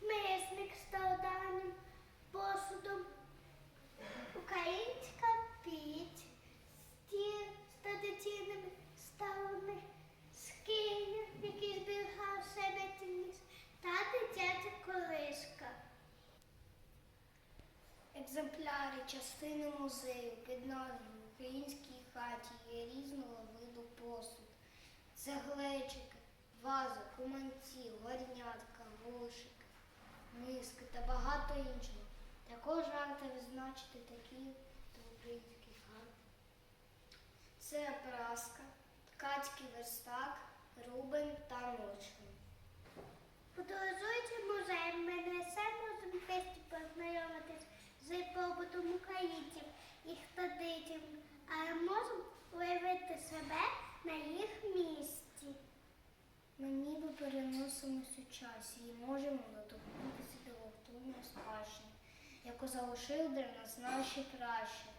мисник з доданим посудом, українська піч стіл з традиційними столами, скиня, який зберігав себе тініс, та дитяча колишка. Екземпляри частини музею під назвою в українській хаті є різного виду посуд. Це глечики, ваза, куманці, горнятка, гоші іншого. Також варто відзначити такі та українські хаті. Це праска, ткацький верстак, рубен та ночний. Подорожуючи музеєм, ми не само змістити познайомитись з побутом українців, їх традиціями, але можемо уявити себе на їх місці. Ми ніби переносимось у часі і можемо до спадщини, яку залишили для нас наші кращі.